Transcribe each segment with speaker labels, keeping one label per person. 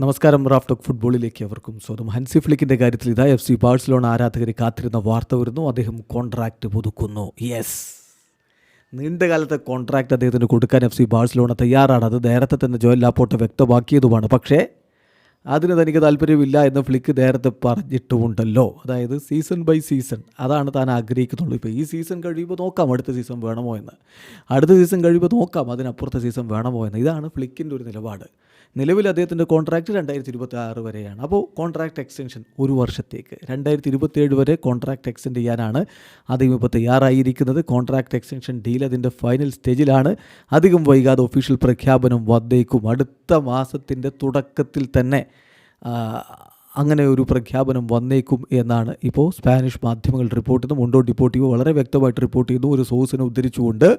Speaker 1: നമസ്കാരം Raf talk ഫുട്ബോളിലേക്ക് അവർക്കും സ്വന്തം ഹൻസി ഫ്ലിക്കിന്റെ കാര്യത്തിൽ ഇതാ എഫ് സി ബാഴ്സലോണ ആരാധകരെ കാത്തിരുന്ന വാർത്ത വരുന്നു. അദ്ദേഹം കോൺട്രാക്റ്റ് പുതുക്കുന്നു. യെസ് നീണ്ടകാലത്തെ കോൺട്രാക്റ്റ് അദ്ദേഹത്തിന് കൊടുക്കാൻ എഫ് സി ബാഴ്സലോണ തയ്യാറാണ്. അത് നേരത്തെ തന്നെ ജോയൽ ലാപ്പോട്ട് വ്യക്തമാക്കിയതുമാണ്. പക്ഷേ അതിന് തനിക്ക് താല്പര്യമില്ല എന്ന് ഫ്ലിക്ക് നേരത്തെ പറഞ്ഞിട്ടുമുണ്ടല്ലോ. അതായത് സീസൺ ബൈ സീസൺ അതാണ് താൻ ആഗ്രഹിക്കുന്നുള്ളൂ. ഇപ്പോൾ ഈ സീസൺ കഴിയുമ്പോൾ നോക്കാം അടുത്ത സീസൺ വേണമോ എന്ന്. അടുത്ത സീസൺ കഴിയുമ്പോൾ നോക്കാം അതിനപ്പുറത്തെ സീസൺ വേണമോ എന്ന്. ഇതാണ് ഫ്ലിക്കിന്റെ ഒരു നിലപാട്. നിലവിൽ അദ്ദേഹത്തിന്റെ കോൺട്രാക്റ്റ് രണ്ടായിരത്തി ഇരുപത്തി ആറ് വരെയാണ്. അപ്പോൾ കോൺട്രാക്റ്റ് എക്സ്റ്റൻഷൻ ഒരു വർഷത്തേക്ക്. രണ്ടായിരത്തി ഇരുപത്തിയേഴ് വരെ കോൺട്രാക്റ്റ് എക്സ്റ്റെൻഡ് ചെയ്യാനാണ് അദ്ദേഹം ഇപ്പോൾ തയ്യാറായിരിക്കുന്നത്. കോൺട്രാക്റ്റ് എക്സ്റ്റൻഷൻ ഡീൽ അതിന്റെ ഫൈനൽ സ്റ്റേജിലാണ് അധികം വൈകാതെ ഒഫീഷ്യൽ പ്രഖ്യാപനം വന്നേക്കും. അടുത്ത മാസത്തിന്റെ തുടക്കത്തിൽ തന്നെ അങ്ങനെ ഒരു പ്രഖ്യാപനം വന്നേക്കും എന്നാണ് ഇപ്പോൾ സ്പാനിഷ് മാധ്യമങ്ങൾ റിപ്പോർട്ട് ചെയ്യുന്നത്. മുണ്ടോ ഡിപ്പോർട്ടിയോ വളരെ വ്യക്തമായിട്ട് റിപ്പോർട്ട് ചെയ്യുന്നു. ഒരു സോഴ്സിനെ ഉദ്ധരിച്ചുകൊണ്ട്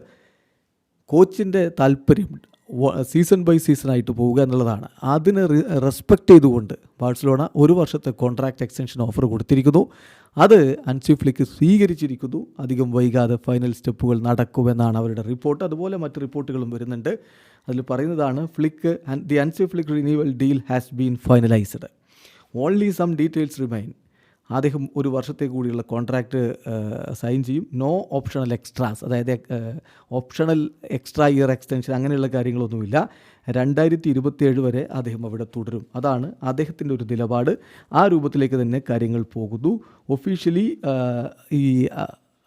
Speaker 1: കോച്ചിന്റെ താല്പര്യം സീസൺ ബൈ സീസൺ ആയിട്ട് പോവുക എന്നുള്ളതാണ്. അതിനെ റെസ്പെക്റ്റ് ചെയ്തുകൊണ്ട് ബാഴ്സലോണ ഒരു വർഷത്തെ കോൺട്രാക്റ്റ് എക്സ്റ്റൻഷൻ ഓഫർ കൊടുത്തിരിക്കുന്നു. അത് അൻസിഫ്ലിക്ക് സ്വീകരിച്ചിരിക്കുന്നു. അധികം വൈകാതെ ഫൈനൽ സ്റ്റെപ്പുകൾ നടക്കുമെന്നാണ് അവരുടെ റിപ്പോർട്ട്. അതുപോലെ മറ്റ് റിപ്പോർട്ടുകളും വരുന്നുണ്ട്. അതിൽ പറയുന്നതാണ് Flick the Hansi Flick renewal deal has been finalised. Only some details remain അദ്ദേഹം ഒരു വർഷത്തേക്ക് കൂടിയുള്ള കോൺട്രാക്റ്റ് സൈൻ ചെയ്യും. നോ ഓപ്ഷണൽ എക്സ്ട്രാസ് അതായത് ഓപ്ഷണൽ എക്സ്ട്രാ ഇയർ എക്സ്റ്റൻഷൻ അങ്ങനെയുള്ള കാര്യങ്ങളൊന്നുമില്ല. രണ്ടായിരത്തി ഇരുപത്തിയേഴ് വരെ അദ്ദേഹം അവിടെ തുടരും. അതാണ് അദ്ദേഹത്തിന്റെ ഒരു നിലപാട്. ആ രൂപത്തിലേക്ക് തന്നെ കാര്യങ്ങൾ പോകുന്നു. ഒഫീഷ്യലി ഈ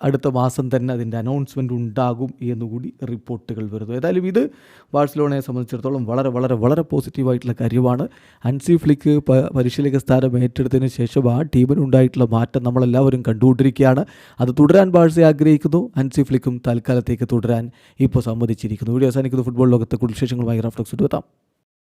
Speaker 1: അടുത്ത മാസം തന്നെ അതിന്റെ അനൗൺസ്മെന്റ് ഉണ്ടാകും എന്നുകൂടി റിപ്പോർട്ടുകൾ വരുന്നു. ഏതായാലും ഇത് ബാഴ്സലോണയെ സംബന്ധിച്ചിടത്തോളം വളരെ വളരെ വളരെ പോസിറ്റീവായിട്ടുള്ള കാര്യമാണ്. അൻസി ഫ്ലിക്ക് പരിശീലക സ്ഥാനം ഏറ്റെടുത്തതിന് ശേഷം ആ ടീമിനുണ്ടായിട്ടുള്ള മാറ്റം നമ്മളെല്ലാവരും കണ്ടുകൊണ്ടിരിക്കുകയാണ്. അത് തുടരാൻ ബാഴ്സയെ ആഗ്രഹിക്കുന്നു. അൻസി ഫ്ലിക്കും തൽക്കാലത്തേക്ക് തുടരാൻ ഇപ്പോൾ സമ്മതിച്ചിരിക്കുന്നു. വീഡിയോ അവസാനിക്കുന്ന. ഫുട്ബോൾ ലോകത്തെ കൂടുതൽ വിശേഷങ്ങളുമായി റഫ്ലക്സ് എത്താം